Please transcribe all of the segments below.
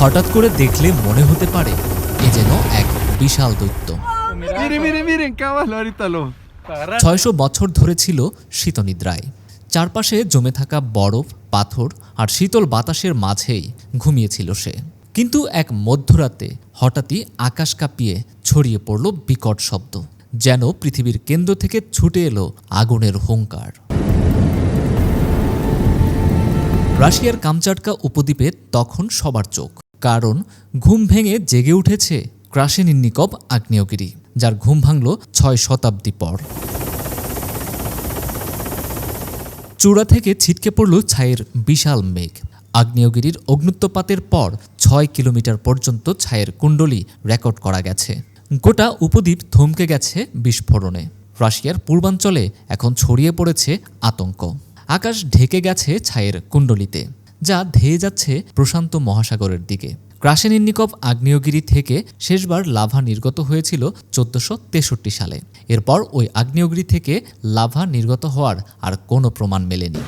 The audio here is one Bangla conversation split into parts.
হঠাৎ করে দেখলে মনে হতে পারে এ যেন এক বিশাল দৈত্য. ছয়শো বছর ধরে ছিল শীতনিদ্রায়। চারপাশে জমে থাকা বরফ পাথর আর শীতল বাতাসের মাঝেই ঘুমিয়েছিল সে। কিন্তু এক মধ্যরাতে হঠাৎই আকাশ কাঁপিয়ে ছড়িয়ে পড়ল বিকট শব্দ যেন পৃথিবীর কেন্দ্র থেকে ছুটে এলো আগুনের হুঙ্কার। রাশিয়ার কামচাটকা উপদ্বীপে তখন সবার চোখ কারণ ঘুম ভেঙে জেগে উঠেছে ক্রাসেনিন্নিকব আগ্নেয়গিরি, যার ঘুম ভাঙল ছয় শতাব্দী পর। চূড়া থেকে ছিটকে পড়ল ছায়ের বিশাল মেঘ। আগ্নেয়গিরির অগ্নুত্তপাতের পর ছয় কিলোমিটার পর্যন্ত ছায়ের কুণ্ডলী রেকর্ড করা গেছে। গোটা উপদ্বীপ থমকে গেছে বিস্ফোরণে। রাশিয়ার পূর্বাঞ্চলে এখন ছড়িয়ে পড়েছে আতঙ্ক। আকাশ ঢেকে গেছে ছায়ের কুণ্ডলিতে। যা ধেয়ে যাচ্ছে প্রশান্ত মহাসাগরের দিকে। ক্রাসেনিন্নিকভ আগ্নেয়গিরি থেকে শেষবার লাভা নির্গত হয়েছিল চোদ্দশো তেষট্টি সালে। এরপর ওই আগ্নেয়গিরি থেকে লাভা নির্গত হওয়ার আর কোনো প্রমাণ মেলেনি.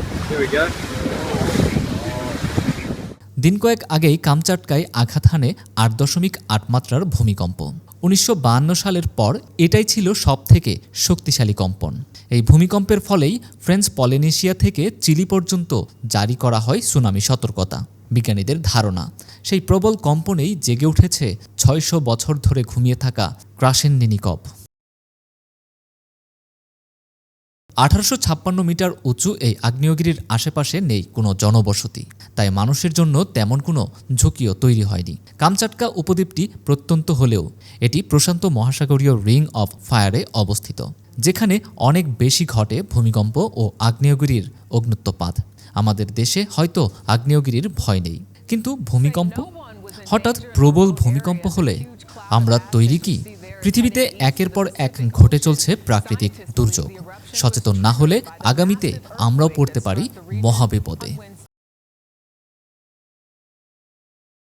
দিন কয়েক আগেই কামচাটকায় আঘাত হানে আট দশমিক আট মাত্রার ভূমিকম্প। উনিশশো সালের পর এটাই ছিল সবথেকে শক্তিশালী কম্পন। এই ভূমিকম্পের ফলেই ফ্রেঞ্চ পলিনেশিয়া থেকে চিলি পর্যন্ত জারি করা হয় সুনামি সতর্কতা। বিজ্ঞানীদের ধারণা, সেই প্রবল কম্পনেই জেগে উঠেছে ছয়শো বছর ধরে ঘুমিয়ে থাকা ক্রাসেননিনিকভ আঠারোশো ছাপ্পান্ন মিটার উঁচু এই আগ্নেয়গিরির আশেপাশে নেই কোনো জনবসতি। তাই মানুষের জন্য তেমন কোনো ঝুঁকিও তৈরি হয়নি। কামচাটকা উপদ্বীপটি প্রত্যন্ত হলেও এটি প্রশান্ত মহাসাগরীয় রিং অফ ফায়ারে অবস্থিত, যেখানে অনেক বেশি ঘটে ভূমিকম্প ও আগ্নেয়গিরির অগ্নুত্তপাত আমাদের দেশে হয়তো আগ্নেয়গিরির ভয় নেই, কিন্তু ভূমিকম্প? হঠাৎ প্রবল ভূমিকম্প হলে আমরা তৈরি কি? পৃথিবীতে একের পর এক ঘটে চলছে প্রাকৃতিক দুর্যোগ। সচেতন না হলে আগামীতে আমরাও পড়তে পারি মহাবিপদে।